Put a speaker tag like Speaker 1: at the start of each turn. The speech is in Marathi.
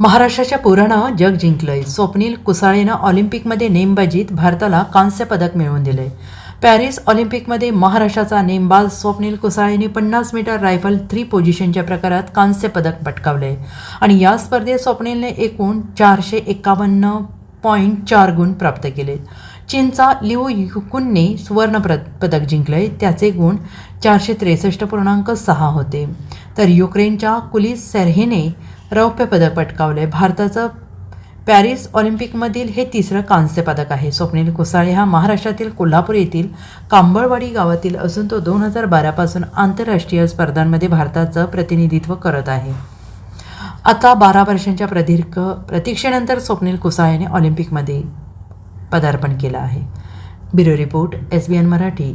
Speaker 1: महाराष्ट्राच्या पोरानं जग जिंकलंय. स्वप्नील कुसाळेनं ऑलिम्पिकमध्ये नेमबाजीत भारताला कांस्य पदक मिळवून दिलंय. पॅरिस ऑलिम्पिकमध्ये महाराष्ट्राचा नेमबाज स्वप्नील कुसाळेने पन्नास मीटर रायफल थ्री पोझिशनच्या प्रकारात कांस्य पदक पटकावले आणि या स्पर्धेत स्वप्नीलने एकूण चारशे एकावन्न पॉईंट चार गुण प्राप्त केले चीनचा लिओ युकुनने सुवर्ण प्र पदक जिंकले त्याचे गुण चारशे त्रेसष्ट पूर्णांक सहा होते. तर युक्रेनच्या कुलिस सेर्हेने रौप्य पदक पटकावले भारताचं पॅरिस ऑलिम्पिकमधील हे तिसरं कांस्य पदक आहे. स्वप्नील कुसाळे हा महाराष्ट्रातील कोल्हापूर येथील कांबळवाडी गावातील असून तो दोन हजार बारापासून आंतरराष्ट्रीय स्पर्धांमध्ये भारताचं प्रतिनिधित्व करत आहे. आता बारा वर्षांच्या प्रदीर्घ प्रतीक्षेनंतर स्वप्नील कुसाळेने ऑलिम्पिकमध्ये पदार्पण केलं आहे. Bureau report S B N Marathi.